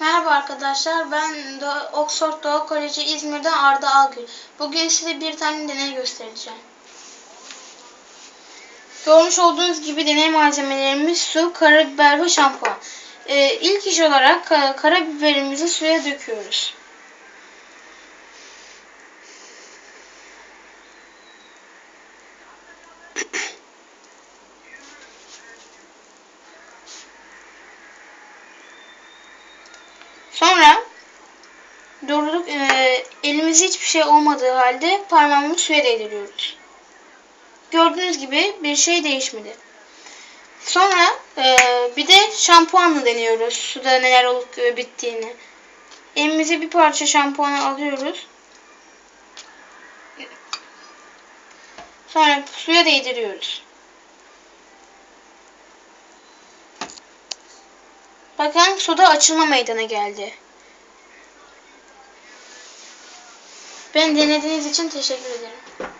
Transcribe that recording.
Merhaba arkadaşlar, ben Do- Oxford Doğa Koleji İzmir'den Arda Algül. Bugün size bir tane deney göstereceğim. Görmüş olduğunuz gibi deney malzemelerimiz su, karabiber ve şampuan. Ee, ilk iş olarak ka- karabiberimizi suya döküyoruz. Sonra durduk e, elimizde hiçbir şey olmadığı halde parmağımızı suya değdiriyoruz. Gördüğünüz gibi bir şey değişmedi. Sonra e, bir de şampuanla deniyoruz suda neler olup e, bittiğini. Elimize bir parça şampuanı alıyoruz. Sonra suya değdiriyoruz. Bakın suda açılma meydana geldi. Beni dinlediğiniz için teşekkür ederim.